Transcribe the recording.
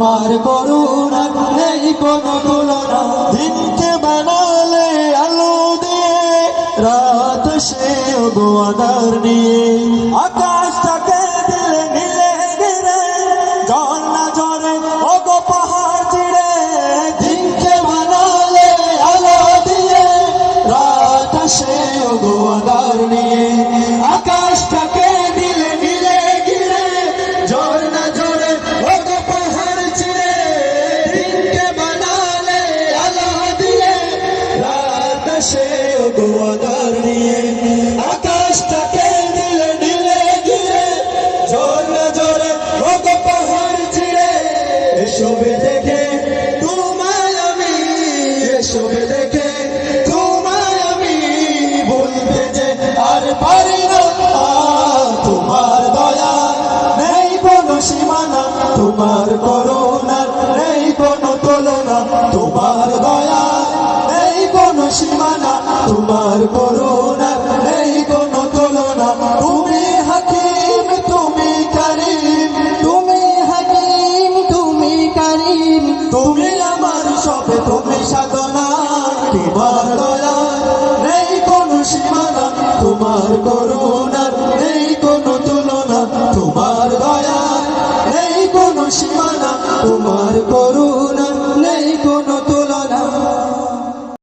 তোমার করুণা নেই কোনো তুলনা। দিনকে বানালে আলো দিয়ে, রাত সে গোয়াদার নিয়ে। আকাশটাকে দিলে নীলে গিরে জল না জলে ওগো পাহাড় চিড়ে দিনকে বানালে আলো দিয়ে, রাত সে গোয়াদার নিয়ে। তোমার করুণা নেই কোনো তুলনা, তোমার দয়া নেই কোনো সীমানা, তোমার করুণা নেই কোনো তুলনা। তুমি হাকিম, তুমি করিম, তুমি হাকিম, তুমি কারিম, তুমি আমার সবে, তুমি সাধনা। তোমার দয়া নেই কোনো সীমানা, তোমার করুণা তোমার করুণা